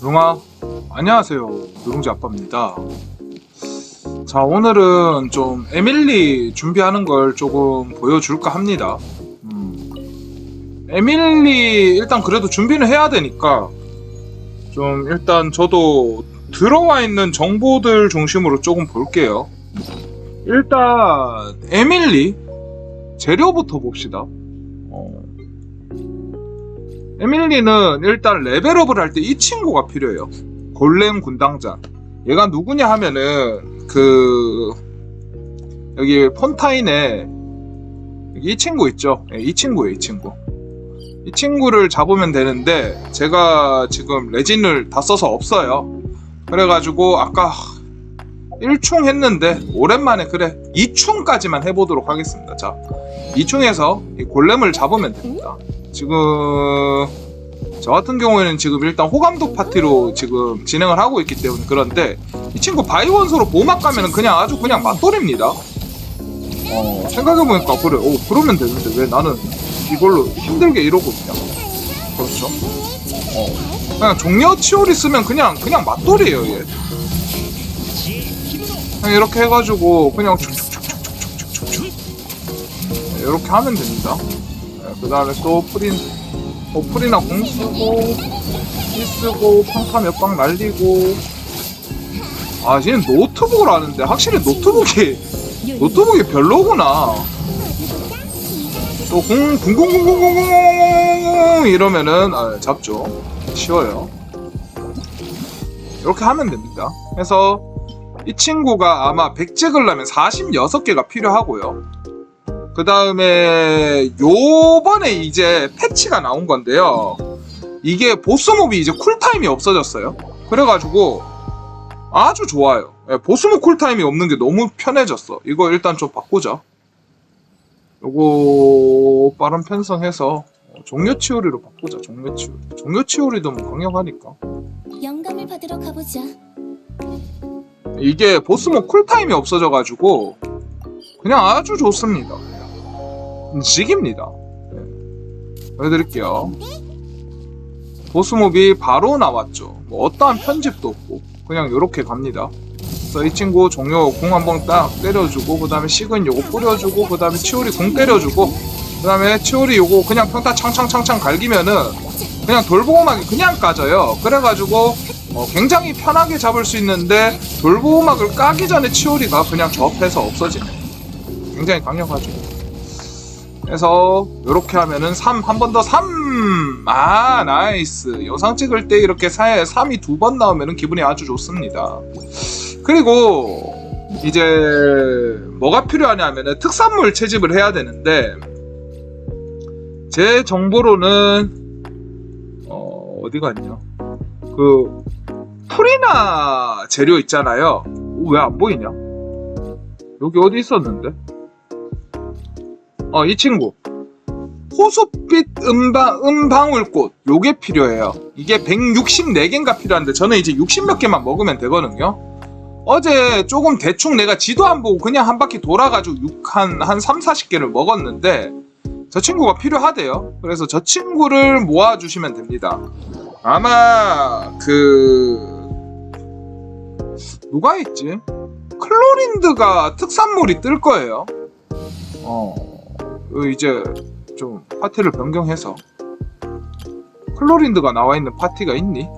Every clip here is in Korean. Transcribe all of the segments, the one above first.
누룽아 안녕하세요. 누룽지 아빠입니다. 자 오늘은 좀 에밀리 준비하는 걸 조금 보여줄까 합니다. 음, 에밀리 일단 그래도 준비는 해야 되니까 좀 일단 저도 들어와 있는 정보들 중심으로 조금 볼게요. 일단 에밀리 재료부터 봅시다. 어, 에밀리는 일단 레벨업을 할 때 이 친구가 필요해요. 골렘 군당자. 얘가 누구냐 하면은 그 여기 폰타인에 이 친구 있죠? 예, 이 친구예요, 이 친구. 이 친구를 잡으면 되는데 제가 지금 레진을 다 써서 없어요. 그래가지고 아까 1충 했는데 오랜만에 그래 2충까지만 해보도록 하겠습니다. 자, 2충에서 이 골렘을 잡으면 됩니다. 지금 저 같은 경우에는 지금 일단 호감도 파티로 지금 진행을 하고 있기 때문에 그런데 이 친구 바이원소로 보막 가면은 그냥 아주 그냥 맛돌입니다. 어, 생각해보니까 그래, 오, 그러면 되는데 왜 나는 이걸로 힘들게 이러고 있냐. 그렇죠. 어, 그냥 종려 치오리 쓰면 그냥, 그냥 맛돌이에요, 얘. 그냥 이렇게 해가지고 그냥 쭉쭉쭉쭉쭉쭉쭉 네, 이렇게 하면 됩니다. 그 다음에 또 프린, 어, 프리나 공 쓰고, 키 쓰고, 평타 몇 방 날리고. 아, 쟤는 노트북을 하는데, 확실히 노트북이, 노트북이 별로구나. 또 공, 궁궁궁궁궁궁궁궁궁 이러면은, 아, 잡죠. 쉬워요. 이렇게 하면 됩니다. 그래서, 이 친구가 아마 100 찍으려면 46개가 필요하고요. 그 다음에 요번에 이제 패치가 나온 건데요. 이게 보스몹이 이제 쿨타임이 없어졌어요. 그래가지고 아주 좋아요. 예, 보스몹 쿨타임이 없는 게 너무 편해졌어. 이거 일단 좀 바꾸자. 요거 빠른 편성해서 종료 치오리로 바꾸자. 종료 치오리. 종료 치오리도 뭐 강력하니까. 영감을 받으러 가보자. 이게 보스몹 쿨타임이 없어져가지고 그냥 아주 좋습니다. 직입니다. 네. 보여드릴게요. 보스몹이 바로 나왔죠. 뭐 어떠한 편집도 없고 그냥 이렇게 갑니다. 그래서 이 친구 종료 공 한 번 딱 때려주고 그 다음에 식은 요거 뿌려주고 그 다음에 치오리 공 때려주고 그 다음에 치오리 요거 그냥 평타 창창창창 갈기면은 그냥 돌보호막이 그냥 까져요. 그래가지고 어, 굉장히 편하게 잡을 수 있는데 돌보호막을 까기 전에 치오리가 그냥 접해서 없어지네. 굉장히 강력하죠. 그래서 이렇게 하면은 3 한 번 더 3! 아 나이스. 영상 찍을 때 이렇게 3이 두 번 나오면은 기분이 아주 좋습니다. 그리고 이제 뭐가 필요하냐면은 특산물 채집을 해야 되는데 제 정보로는 어 어디 갔냐? 그 풀이나 재료 있잖아요. 왜 안 보이냐? 여기 어디 있었는데 어, 이 친구. 호수빛 음방, 음방울꽃. 요게 필요해요. 이게 164개인가 필요한데, 저는 이제 60 몇 개만 먹으면 되거든요. 어제 조금 대충 내가 지도 안 보고 그냥 한 바퀴 돌아가지고 6, 한, 한 3, 40개를 먹었는데, 저 친구가 필요하대요. 그래서 저 친구를 모아주시면 됩니다. 아마, 그, 누가 있지? 클로린드가 특산물이 뜰 거예요. 어. 어, 이제 좀 파티를 변경해서 클로린드가 나와 있는 파티가 있니?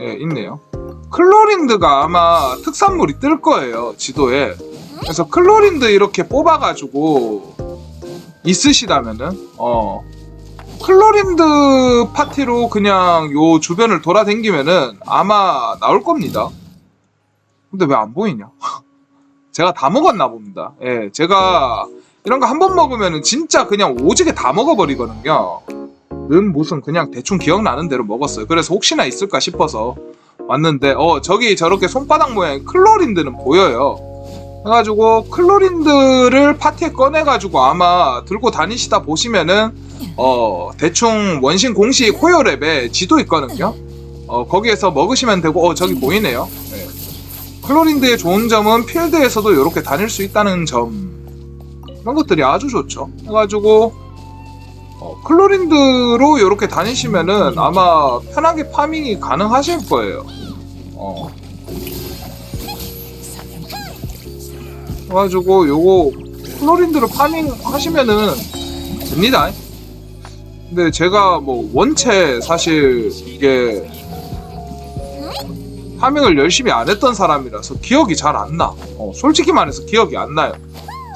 예, 있네요. 클로린드가 아마 특산물이 뜰 거예요, 지도에. 그래서 클로린드 이렇게 뽑아가지고 있으시다면은, 어, 클로린드 파티로 그냥 요 주변을 돌아다니면은 아마 나올 겁니다. 근데 왜 안 보이냐? 제가 다 먹었나 봅니다. 예, 제가 이런 거 한 번 먹으면 진짜 그냥 오지게 다 먹어버리거든요. 는 무슨 그냥 대충 기억나는 대로 먹었어요. 그래서 혹시나 있을까 싶어서 왔는데, 어, 저기 저렇게 손바닥 모양의 클로린드는 보여요. 해가지고 클로린드를 파티에 꺼내가지고 아마 들고 다니시다 보시면은, 어, 대충 원신 공식 호요랩에 지도 있거든요. 어, 거기에서 먹으시면 되고, 어, 저기 보이네요. 예. 클로린드의 좋은 점은 필드에서도 이렇게 다닐 수 있다는 점 이런 것들이 아주 좋죠 해가지고 어, 클로린드로 이렇게 다니시면은 아마 편하게 파밍이 가능하실 거예요. 어. 그래가지고 요거 클로린드로 파밍 하시면은 됩니다. 근데 제가 뭐 원체 사실 이게 파밍을 열심히 안 했던 사람이라서 기억이 잘 안 나. 어, 솔직히 말해서 기억이 안 나요.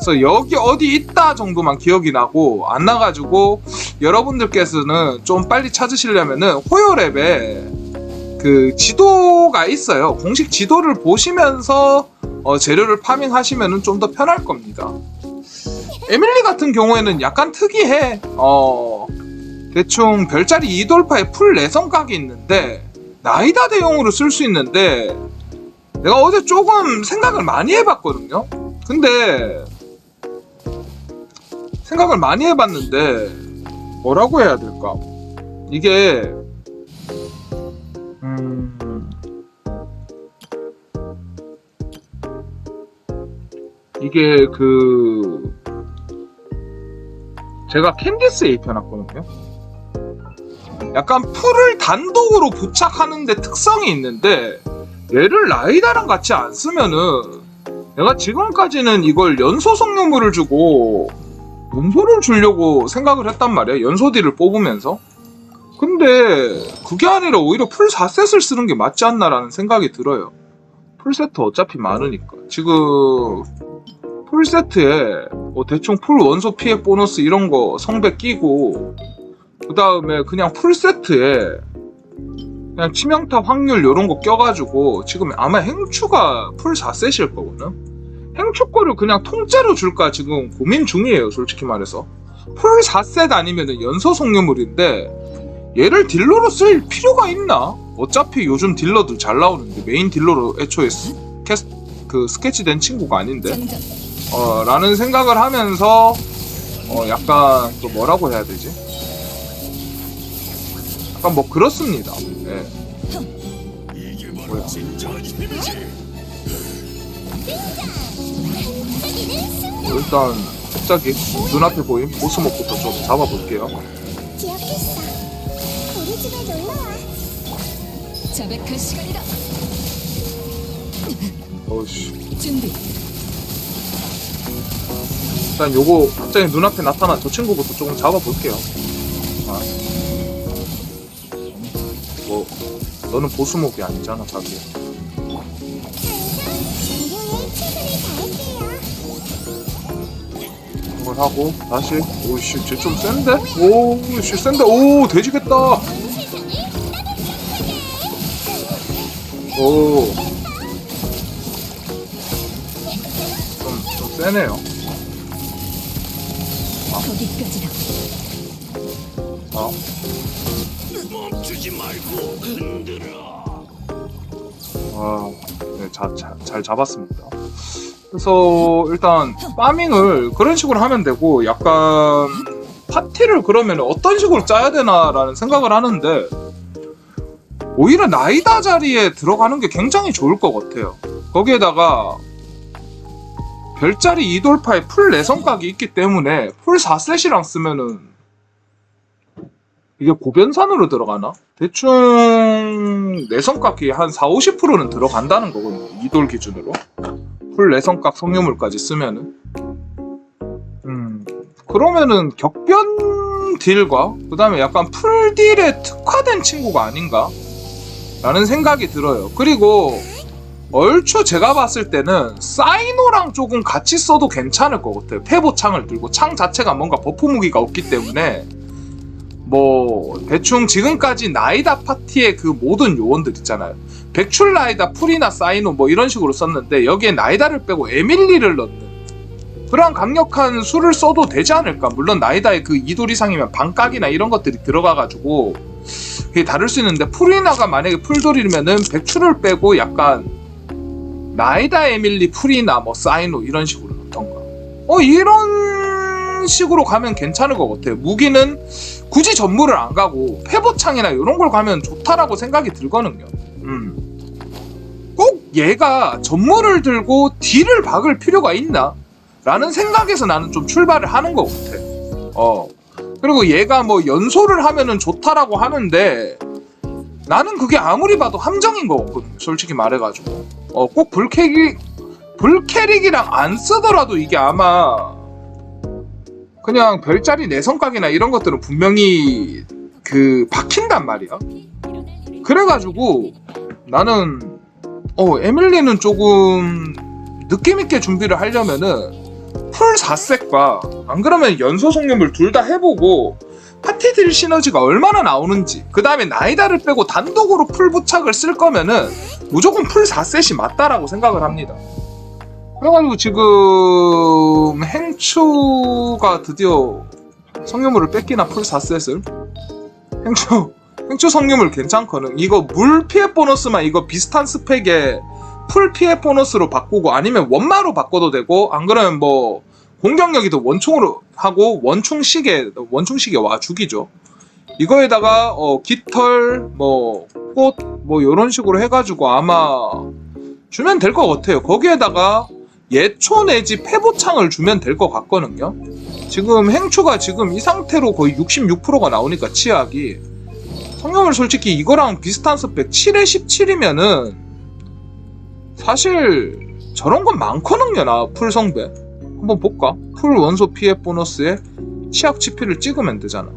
그래서 여기 어디 있다 정도만 기억이 나고 안 나가지고 여러분들께서는 좀 빨리 찾으시려면은 호요랩에 그 지도가 있어요. 공식 지도를 보시면서 어, 재료를 파밍하시면은 좀 더 편할 겁니다. 에밀리 같은 경우에는 약간 특이해. 어, 대충 별자리 2돌파에 풀 내성각이 있는데 나이다 대용으로 쓸 수 있는데 내가 어제 조금 생각을 많이 해봤거든요. 근데 생각을 많이 해봤는데 뭐라고 해야 될까? 이게 음 이게 그 제가 캔디스에 입혀놨거든요. 약간 풀을 단독으로 부착하는데 특성이 있는데 얘를 라이다랑 같이 안 쓰면은 내가 지금까지는 이걸 연소 성료물을 주고 연소를 주려고 생각을 했단 말이야 연소디를 뽑으면서. 근데 그게 아니라 오히려 풀 4셋을 쓰는 게 맞지 않나라는 생각이 들어요. 풀 세트 어차피 많으니까. 지금 풀 세트에 뭐 대충 풀 원소 피해 보너스 이런 거 성배 끼고 그 다음에 그냥 풀 세트에 그냥 치명타 확률 이런 거 껴가지고 지금 아마 행추가 풀 4셋일 거거든. 행추 거를 그냥 통째로 줄까 지금 고민 중이에요, 솔직히 말해서. 풀 4셋 아니면은 연소 성료물인데 얘를 딜러로 쓸 필요가 있나? 어차피 요즘 딜러들 잘 나오는데 메인 딜러로 애초에 스, 캐스, 그 스케치된 친구가 아닌데. 어, 라는 생각을 하면서 어, 약간 그 뭐라고 해야 되지? 약간 뭐 그렇습니다. 예. 뭐야? 어, 일단 갑자기 눈앞에 보인 보스목부터 좀 잡아볼게요. 기억했어. 우리 집에 놀러와. 자백할 시간이다. 어우씨. 준비. 일단 요거 갑자기 눈앞에 나타난 저 친구부터 조금 잡아볼게요. 아. 뭐 너는 보스목이 아니잖아, 자기야. 이걸 하고 다시. 오씨 쟤좀 센데? 오씨 센데. 오 돼지겠다. 오 좀 좀 세네요. 거 자 멈추지 말고 흔들어. 아, 네, 자, 자, 잘 잡았습니다. 그래서 일단 파밍을 그런 식으로 하면 되고 약간 파티를 그러면 어떤 식으로 짜야 되나라는 생각을 하는데 오히려 나이다 자리에 들어가는 게 굉장히 좋을 것 같아요. 거기에다가 별자리 이돌파에 풀 내성각이 있기 때문에 풀 4셋이랑 쓰면은 이게 고변산으로 들어가나? 대충 내성각이 한 4, 50%는 들어간다는 거거든요. 이돌 기준으로. 풀 내성각 성유물까지 쓰면은. 음. 그러면은 격변 딜과 그 다음에 약간 풀 딜에 특화된 친구가 아닌가? 라는 생각이 들어요. 그리고 얼추 제가 봤을 때는 사이노랑 조금 같이 써도 괜찮을 것 같아요. 페보창을 들고 창 자체가 뭔가 버프 무기가 없기 때문에 뭐 대충 지금까지 나이다 파티의 그 모든 요원들 있잖아요. 백출 나이다, 풀이나 사이노 뭐 이런 식으로 썼는데 여기에 나이다를 빼고 에밀리를 넣는 그런 강력한 수를 써도 되지 않을까. 물론 나이다의 그 이돌 이상이면 반각이나 이런 것들이 들어가가지고 그게 다를 수 있는데 풀이나가 만약에 풀돌이면은 백출을 빼고 약간 나이다 에밀리 풀이나 뭐 사이노 이런 식으로 넣던가. 어 이런 식으로 가면 괜찮을 것 같아요. 무기는 굳이 전무를 안 가고 페보창이나 이런 걸 가면 좋다라고 생각이 들거든요. 음. 꼭 얘가 전무를 들고 딜을 박을 필요가 있나? 라는 생각에서 나는 좀 출발을 하는 것 같아. 어. 그리고 얘가 뭐 연소를 하면은 좋다라고 하는데 나는 그게 아무리 봐도 함정인 거거든 솔직히 말해가지고 어 꼭 불캐릭 불캐릭이랑 안 쓰더라도 이게 아마 그냥 별자리 내성각이나 이런 것들은 분명히 그 박힌단 말이야. 그래가지고 나는 어 에밀리는 조금 느낌 있게 준비를 하려면은 풀 4색과 안 그러면 연소 속념을 둘 다 해보고 파티들 시너지가 얼마나 나오는지 그 다음에 나이다를 빼고 단독으로 풀 부착을 쓸 거면은 무조건 풀 4셋이 맞다라고 생각을 합니다 그래가지고 지금 행추가 드디어 성유물을 뺏기나 풀 4셋을 행추 행추 성유물 괜찮거든 이거 물 피해 보너스만 이거 비슷한 스펙에 풀 피해 보너스로 바꾸고 아니면 원마로 바꿔도 되고 안 그러면 뭐 공격력이도 원총으로 하고 원충 시계 원충 시계 와 죽이죠. 이거에다가 어 깃털 뭐꽃뭐 이런 식으로 해가지고 아마 주면 될 것 같아요. 거기에다가 예초 내지 폐보창을 주면 될 것 같거든요. 지금 행추가 지금 이 상태로 거의 66%가 나오니까 치약이. 성형을 솔직히 이거랑 비슷한 스펙 7에 17이면은 사실 저런 건 많거든요 나 풀 성배. 한번 볼까? 풀 원소 피해 보너스에 치약 치피를 찍으면 되잖아.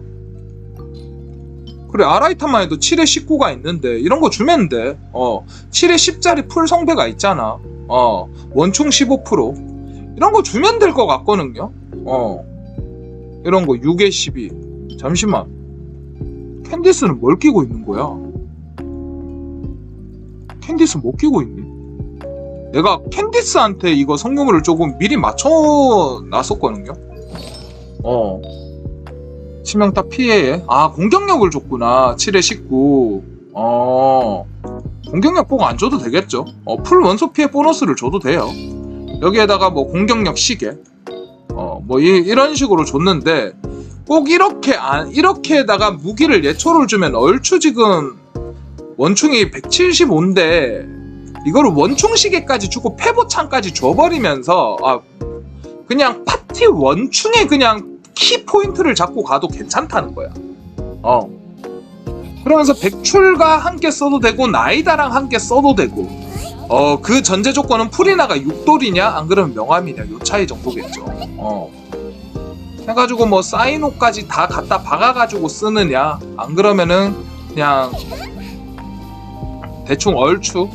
그래 아라이타만 해도 7에 19가 있는데 이런 거 주면 돼. 어, 7에 10짜리 풀 성배가 있잖아 어, 원총 15% 이런 거 주면 될 것 같거든요 어, 이런 거 6에 12 잠시만 캔디스는 뭘 끼고 있는 거야? 캔디스 못 끼고 있니? 내가 캔디스한테 이거 성능을 조금 미리 맞춰 놨었거든요. 어. 치명타 피해에. 아, 공격력을 줬구나. 7에 19. 어. 공격력 보고 안 줘도 되겠죠. 어, 풀 원소 피해 보너스를 줘도 돼요. 여기에다가 뭐 공격력 시계. 어, 뭐 이, 이런 식으로 줬는데 꼭 이렇게 안 이렇게다가 무기를 예초를 주면 얼추 지금 원충이 175인데 이거를 원충 시계까지 주고 패보창까지 줘버리면서 아 그냥 파티 원충에 그냥 키 포인트를 잡고 가도 괜찮다는 거야. 어. 그러면서 백출과 함께 써도 되고 나이다랑 함께 써도 되고. 어 그 전제 조건은 프리나가 6돌이냐? 안 그러면 명함이냐? 요 차이 정도겠죠. 어. 해가지고 뭐 사이노까지 다 갖다 박아가지고 쓰느냐? 안 그러면은 그냥 대충 얼추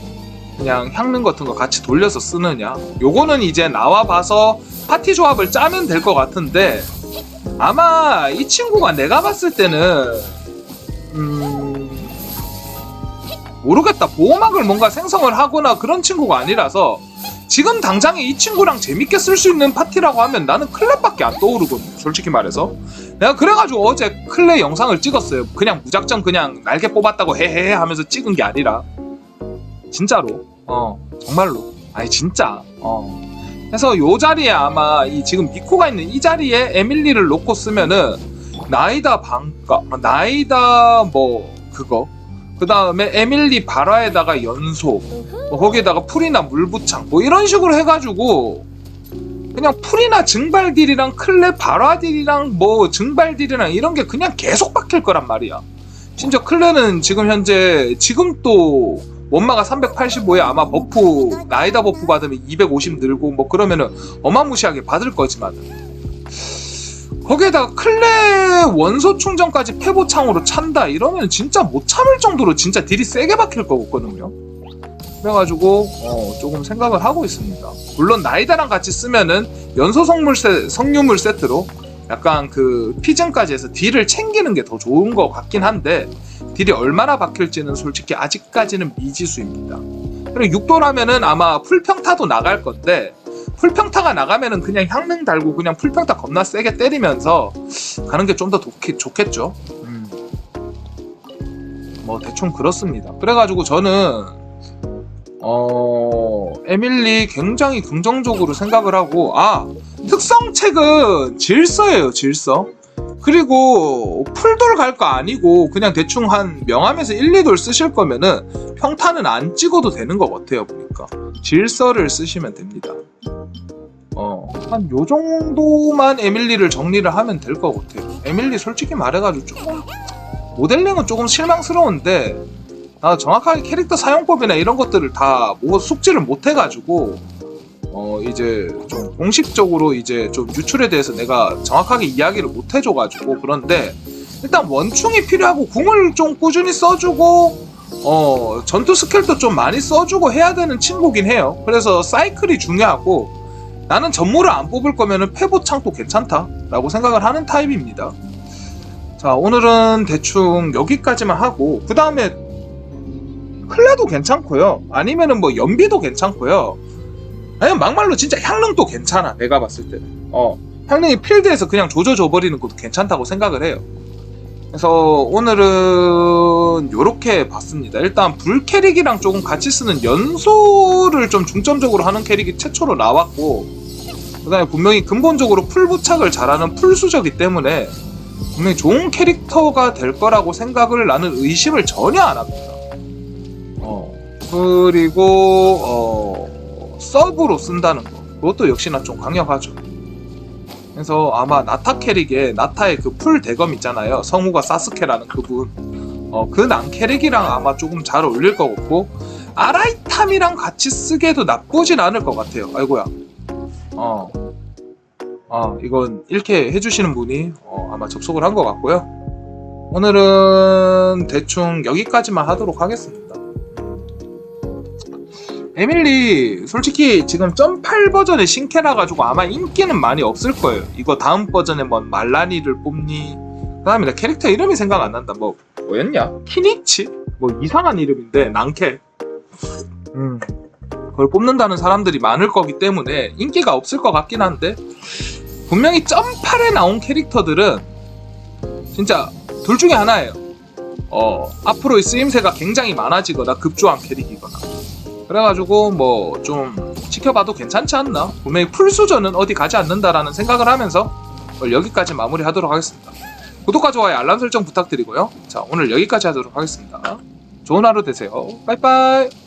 그냥 향릉 같은 거 같이 돌려서 쓰느냐? 요거는 이제 나와 봐서 파티 조합을 짜면 될 것 같은데 아마 이 친구가 내가 봤을 때는 음 모르겠다. 보호막을 뭔가 생성을 하거나 그런 친구가 아니라서 지금 당장에 이 친구랑 재밌게 쓸 수 있는 파티라고 하면 나는 클랩밖에 안 떠오르거든 솔직히 말해서. 내가 그래가지고 어제 클레 영상을 찍었어요. 그냥 무작정 그냥 날개 뽑았다고 헤헤헤 하면서 찍은 게 아니라. 진짜로. 어 정말로. 아니 진짜. 어. 그래서 요 자리에 아마 이 지금 미코가 있는 이 자리에 에밀리를 놓고 쓰면은 나이다 방가 나이다 뭐 그거. 그 다음에 에밀리 바라에다가 연소 뭐 거기에다가 풀이나 물부창 뭐 이런 식으로 해가지고 그냥 풀이나 증발딜이랑 클레 발화딜이랑 뭐 증발딜이랑 이런 게 그냥 계속 박힐 거란 말이야. 심지어 클레는 지금 현재 지금 또 원마가 385에 아마 버프 나이다 버프 받으면 250 늘고 뭐 그러면은 어마무시하게 받을 거지만 거기에다가 클레 원소 충전까지 패보창으로 찬다 이러면 진짜 못 참을 정도로 진짜 딜이 세게 박힐 거거든요. 그래가지고 어, 조금 생각을 하고 있습니다. 물론 나이다랑 같이 쓰면은 연소 성물 세, 성유물 세트로 약간 그 피즌까지 해서 딜을 챙기는 게 더 좋은 것 같긴 한데 딜이 얼마나 박힐지는 솔직히 아직까지는 미지수입니다. 그리고 6도라면은 아마 풀평타도 나갈 건데 풀평타가 나가면은 그냥 향능 달고 그냥 풀평타 겁나 세게 때리면서 가는 게 좀 더 좋겠죠. 음. 뭐 대충 그렇습니다. 그래가지고 저는 어 에밀리 굉장히 긍정적으로 생각을 하고 아 특성책은 질서예요 질서. 그리고 풀돌 갈 거 아니고 그냥 대충 한 명함에서 1, 2돌 쓰실 거면은 평타는 안 찍어도 되는 것 같아요 보니까 질서를 쓰시면 됩니다. 어 한 요 정도만 에밀리를 정리를 하면 될 것 같아요. 에밀리 솔직히 말해가지고 조금 모델링은 조금 실망스러운데 나 정확하게 캐릭터 사용법이나 이런 것들을 다 뭐 숙지를 못 해가지고 어 이제 좀 공식적으로 이제 좀 유출에 대해서 내가 정확하게 이야기를 못 해줘가지고 그런데 일단 원충이 필요하고 궁을 좀 꾸준히 써주고 어 전투 스킬도 좀 많이 써주고 해야 되는 친구긴 해요. 그래서 사이클이 중요하고 나는 전무를 안 뽑을 거면은 패보창도 괜찮다 라고 생각을 하는 타입입니다. 자 오늘은 대충 여기까지만 하고 그 다음에 클레도 괜찮고요. 아니면은 뭐 연비도 괜찮고요. 아니면 막말로 진짜 향릉도 괜찮아. 내가 봤을 때는. 어 향릉이 필드에서 그냥 조져줘 버리는 것도 괜찮다고 생각을 해요. 그래서 오늘은 요렇게 봤습니다. 일단 불 캐릭이랑 조금 같이 쓰는 연소를 좀 중점적으로 하는 캐릭이 최초로 나왔고 그다음에 분명히 근본적으로 풀 부착을 잘하는 풀수저기 때문에 분명히 좋은 캐릭터가 될 거라고 생각을 나는 의심을 전혀 안 합니다. 어 그리고 어 서브로 쓴다는 거 그것도 역시나 좀 강력하죠. 그래서 아마 나타 캐릭에 나타의 그 풀 대검 있잖아요. 성우가 사스케라는 그분. 어, 그난 캐릭이랑 아마 조금 잘 어울릴 것 같고 아라이탐이랑 같이 쓰기에도 나쁘진 않을 것 같아요. 아이고야. 어. 어, 이건 이렇게 해주시는 분이 어, 아마 접속을 한 것 같고요. 오늘은 대충 여기까지만 하도록 하겠습니다. 에밀리 솔직히 지금 점8 버전의 신캐라 가지고 아마 인기는 많이 없을 거예요. 이거 다음 버전에 뭐 말라니를 뽑니? 그다음에 나 캐릭터 이름이 생각 안 난다. 뭐 뭐였냐? 키니치? 뭐 이상한 이름인데 난캐. 음. 그걸 뽑는다는 사람들이 많을 거기 때문에 인기가 없을 것 같긴 한데 분명히 점8에 나온 캐릭터들은 진짜 둘 중에 하나예요. 어, 앞으로의 쓰임새가 굉장히 많아지거나 급조한 캐릭이거나. 그래가지고 뭐 좀 지켜봐도 괜찮지 않나? 분명히 풀수저는 어디 가지 않는다라는 생각을 하면서 여기까지 마무리하도록 하겠습니다. 구독과 좋아요, 알람 설정 부탁드리고요. 자, 오늘 여기까지 하도록 하겠습니다. 좋은 하루 되세요. 빠이빠이.